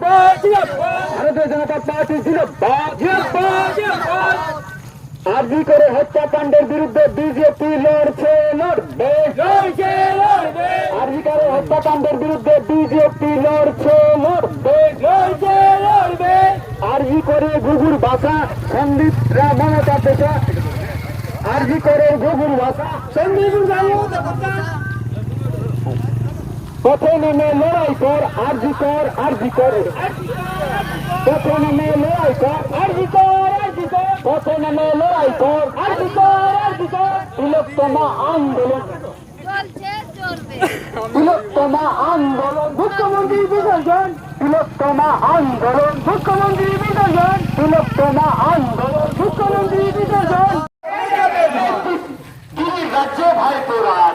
ভারতীয় জনতা পার্টি ছিল আরজি করে হত্যাকাণ্ডের বিরুদ্ধে বিজেপি লড়ছে লড়বে আরজি করে হত্যাকাণ্ডের বিরুদ্ধে বিজেপি লড়ছে লড়বে আরজি করে গুগুর ভাষা সন্দীপরা মমতা পেশা আরজি করে গুগুর ভাষা সন্দীপ পথে নেমে লড়াই কর আরজি কর আরজি কর। পথে নেমে লড়াই কর আরজি কর আরজি কর। পথে নেমে লড়াই কর আরজি কর আরজি কর। তিলোত্তমা আন্দোলন। তিলোত্তমা আন্দোলন। মুখ্যমন্ত্রী বিসর্জন তিলোত্তমা আন্দোলন। মুখ্যমন্ত্রী বিসর্জন তিলোত্তমা আন্দোলন। মুখ্যমন্ত্রী বিসর্জন রাজ্যে ভাই চলাবার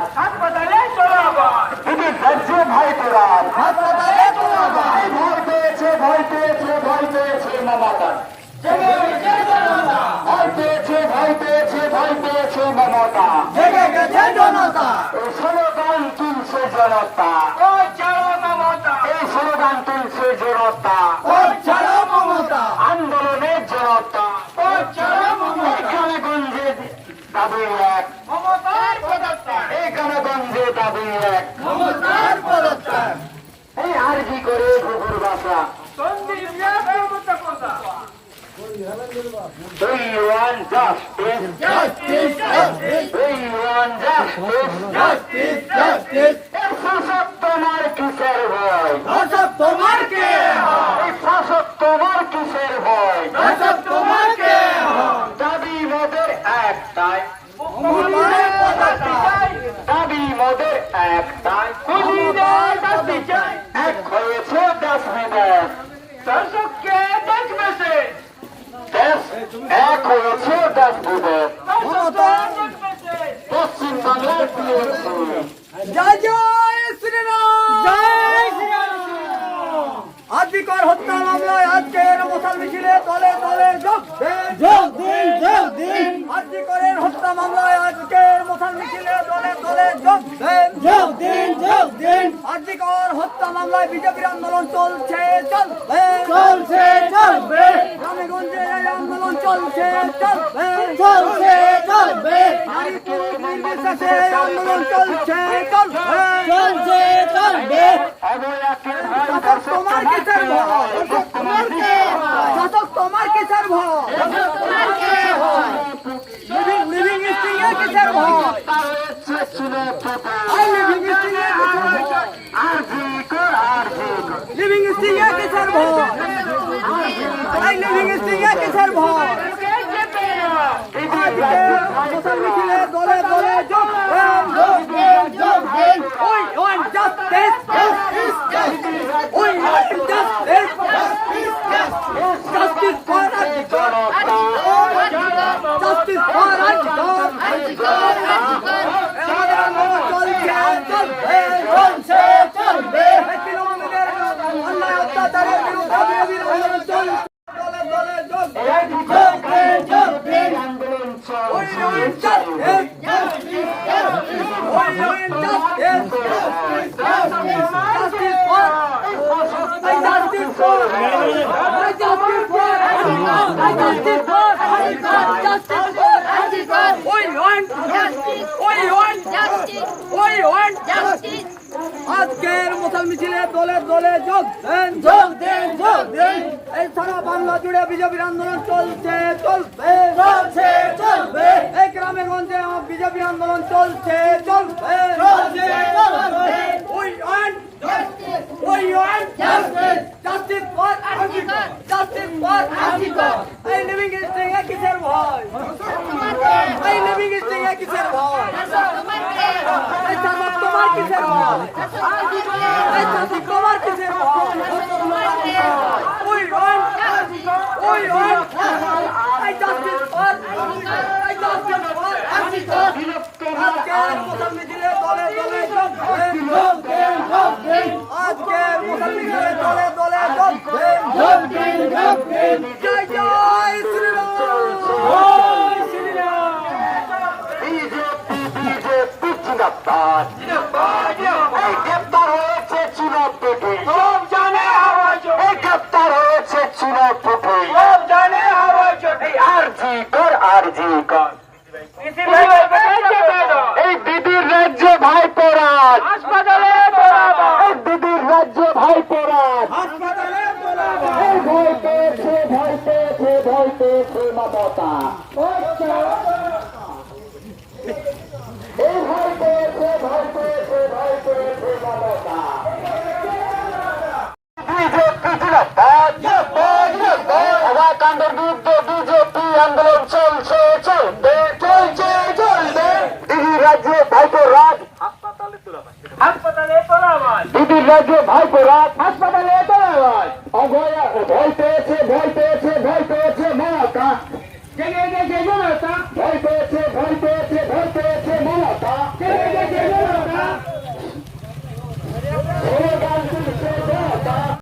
দিদি রাজ্যে ভাই তোরার হাসপাতালে চলাবার ভয় পেয়েছে ভয় পেয়েছে ভয় পেয়েছে মমতা জেগে গেছে জনতা ভয় পেয়েছে ভয় পেয়েছে ভয় মমতা জেগে গেছে জনতা। এই স্লোগান তুলছে জনতা। ওই ছাড়ো মমতা। এই স্লোগান তুলছে জনতা। ওই ছাড়ো মমতা। আন্দোলনের জনতা। ওই ছাড়ো মমতা। এখানে গঞ্জে দাবি এক। মমতার পদত্যাগ। এখানে গঞ্জে দাবি এক। মমতার পদত্যাগ। এই আরজি করে ঘুঘুর বাসা? সন্দীপ দুই ওয়ান জাস্টিস জাস্টিস জাস্টিস দুই ওয়ান জাস্টিস জাস্টিস জাস্টিস এই শাসক তোমার কিসের ভয় দর্শক তোমার কে এই শাসক তোমার কিসের ভয় দর্শক তোমার কে দাবি মোদের একটাই দাবি মোদের একটাই দেখবে সে পশ্চিম বাংলার জয় জয় শ্রীরাম। জয় আদিকর হত্যা মামলায় আজকের মশাল মিছিলে দলে দলে যোগ দেন। যোগ দিন যোগ দিন। আদিকরের হত্যা মামলায় আজকের মশাল মিছিলে দলে দলে যোগ যোগ দিন আদিকর হত্যা মামলায় বিজেপির আন্দোলন চলছে চলবে। চলছে চলবে। গ্রামেগঞ্জে এই আন্দোলন চলছে চলবে। চলছে চলবে। নারী পুরুষ নির্বিশেষে এই আন্দোলন চলছে চলবে। চলছে চলবে। তোমার কিসের ভয়? তোমার কিসের ভয় তোমার কে হয় লিভিং লিভিং স্টিং এর কিসের ভয় তার ইচ্ছে ছিল প্রকাশ আই লিভিং স্টিং এর কিসের ভয় আর জি কর আর জি কর লিভিং স্টিং এর কিসের ভয় আই লিভিং স্টিং এর কিসের দলে দলে জাস্টিস ওই want justice justice justice for RG Kar justice for RG Kar আমাদের আন্দোলন চলছে চলবে চলছে চলবে তৃণমূলের অন্যায় অত্যাচারের বিরুদ্ধে বিরোধীর আন্দোলন চলছে দলে দলে যোগ দেন যোগ দেন যোগ দেন আন্দোলন ওই চলছে ওই জাস্টিস জাস্টিস জাস্টিস ওই ওই justice justice for I justice for I justice for I justice for I justice for RG Kar We want Justice. We want justice We want justice আজকের মুসল মিছিলে দলে দলে যোগ দেন যোগ দেন যোগ দেন। এই সারা বাংলা জুড়ে বিজেপির আন্দোলন চলছে চলবে চলছে চলবে। এই গ্রামে গঞ্জে আমার বিজেপির আন্দোলন চলছে চলবে চলছে চলবে। We want we want justice justice for RG Kar. Justice for RG Kar. এই লিভিং স্টিং এ কিসের ভয় এই লিভিং স্টিং এ কিসের ভয় এই শাসক তোমার কিসের ভয় এই শাসক তোমার কিসের ভয় তোমার কে We want We want I justice for I justice for আজকের মুসল মিছিলে দলে দলে যোগ দেন এই দিদির রাজ্য ভাই পড়ার এই দিদির রাজ্য ভাই পড়ার এই ভয় পেয়েছে ভয় পেয়েছে ভয় পেয়েছে মমতা 됐다?